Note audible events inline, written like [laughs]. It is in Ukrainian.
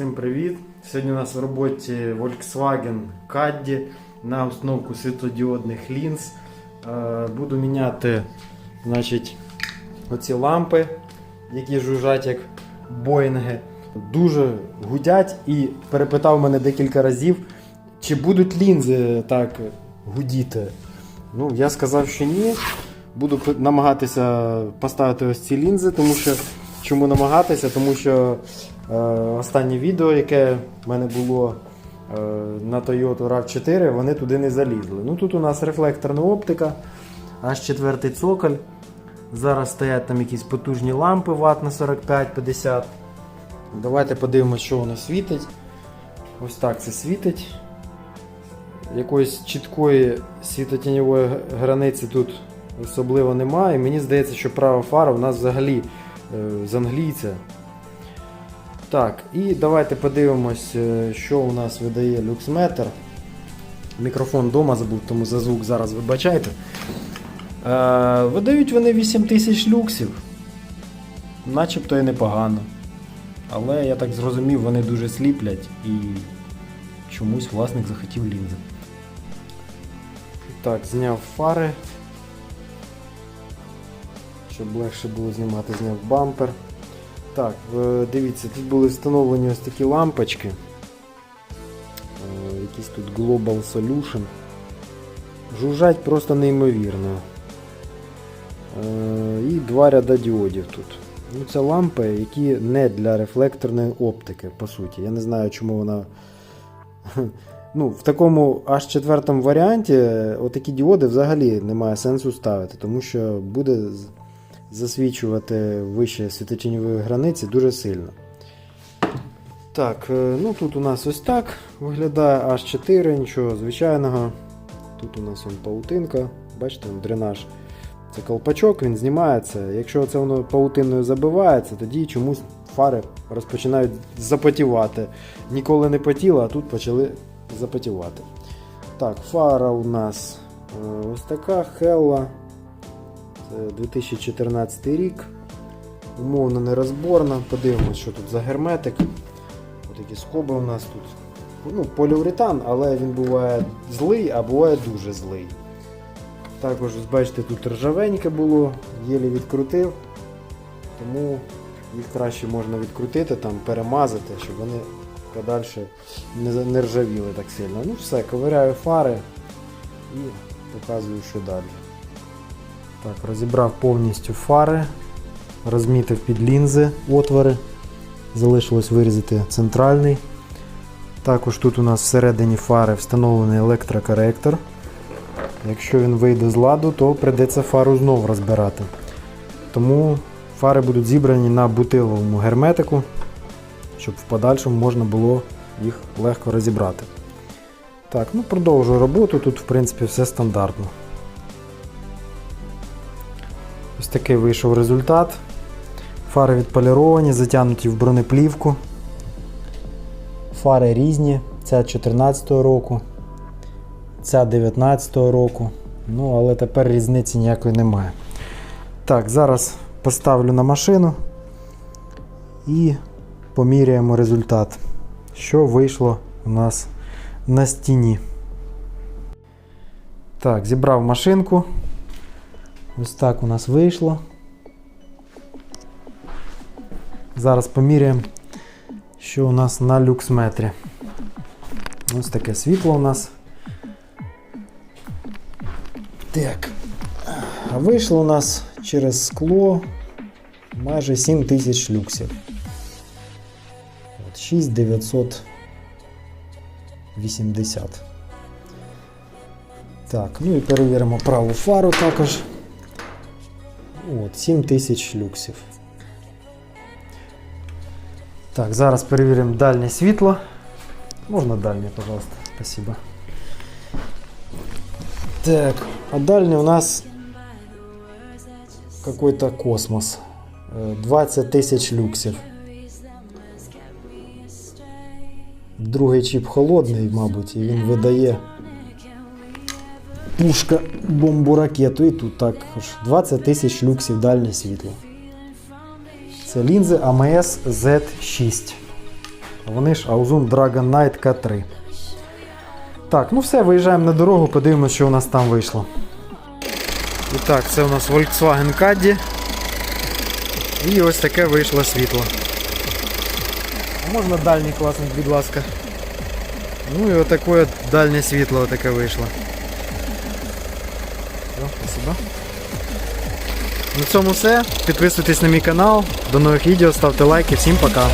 Всім привіт! Сьогодні у нас в роботі Volkswagen Caddy на установку світлодіодних лінз. Е, Буду міняти значить, оці лампи, які жужжать як боїнги. Дуже гудять і перепитав мене декілька разів, чи будуть лінзи так гудіти. Ну, я сказав, що ні. Буду намагатися поставити ось ці лінзи, тому що чому намагатися? Тому що останнє відео, яке в мене було е, на Toyota RAV4, вони туди не залізли. Ну тут у нас рефлекторна оптика, аж четвертий цоколь. Зараз стоять там якісь потужні лампи Вт на 45-50. Давайте подивимося, що воно світить. Ось так це світить. Якоїсь чіткої світотіньової границі тут особливо немає. Мені здається, що права фара у нас взагалі е, з англійця. Так, і давайте подивимось, е, що у нас видає люксметр. Мікрофон вдома забув, тому за звук зараз вибачайте. Е, видають вони 8000 люксів. Начебто і непогано. Але я так зрозумів, вони дуже сліплять і чомусь власник захотів лінзи. Так, зняв фари. Щоб легше було знімати, зняв бампер. Так, е, дивіться, тут були встановлені ось такі лампочки. Е, Якийсь тут Global Solution. Жужжать просто неймовірно. Е, І два ряда діодів тут. Ну, Це лампи, які не для рефлекторної оптики, по суті. Я не знаю, чому вона. [laughs] Ну, в такому аж четвертому варіанті отакі діоди взагалі немає сенсу ставити, тому що буде засвічувати вище світотіньової границі дуже сильно. Так, е, ну тут у нас ось так виглядає аж 4, нічого звичайного. Тут у нас он паутинка, бачите, он дренаж. Це колпачок, він знімається. Якщо це воно паутиною забивається, тоді чомусь фари розпочинають запотівати. Ніколи не потіло, а тут почали запотівати. Так, фара у нас е, ось така Hella. Це 2014 рік. Умовно нерозборна. Подивимось, що тут за герметик. Ось такі скоби у нас тут. Ну, поліуретан, але він буває злий, а буває дуже злий. Також, бачите, тут ржавеньке було, єлі відкрутив, тому їх краще можна відкрутити, там, перемазати, щоб вони подальше не ржавіли так сильно. Ну все, ковиряю фари і показую, що далі. Так, розібрав повністю фари, розмітив під лінзи отвори. Залишилось вирізати центральний. Також тут у нас всередині фари встановлений електрокоректор. Якщо він вийде з ладу, то прийдеться фару знову розбирати. Тому фари будуть зібрані на бутиловому герметику, щоб в подальшому можна було їх легко розібрати. Так, ну продовжую роботу. Тут, в принципі, все стандартно. Такий вийшов результат. Фари відполіровані, затягнуті в бронеплівку. Фари різні. Ця 2014 року, ця 2019 року. Ну, але тепер різниці ніякої немає. Так, зараз поставлю на машину і поміряємо результат, що вийшло у нас на стіні. Так, зібрав машинку. Ось так у нас вийшло. Зараз поміряємо, що у нас на люксметрі. Ось таке світло у нас. Так. Вийшло у нас через скло майже 7 тисяч люксів. 6980. Так, ну і перевіримо праву фару також. От, 7 тисяч люксів. Так, зараз перевіримо дальнє світло. Можна дальнє, пожалуйста. Спасибо. Так, а дальнє у нас какой-то космос. Е, 20 тисяч люксів. Другий чіп холодний, мабуть, і він видає пушка бомбу ракету. І тут також 20 тисяч люксів дальнє світло. Це лінзи AMS Z6. Вони ж Auzum Dragon Knight K3. Так, ну все, виїжджаємо на дорогу, подивимося, що у нас там вийшло. І так, це у нас Volkswagen Caddy. І ось таке вийшло світло. Можна дальній класний, будь ласка. Ну і отаке дальнє світло таке вийшло. Все. На цьому все. Підписуйтесь на мій канал. До нових відео, ставте лайки. Всім пока.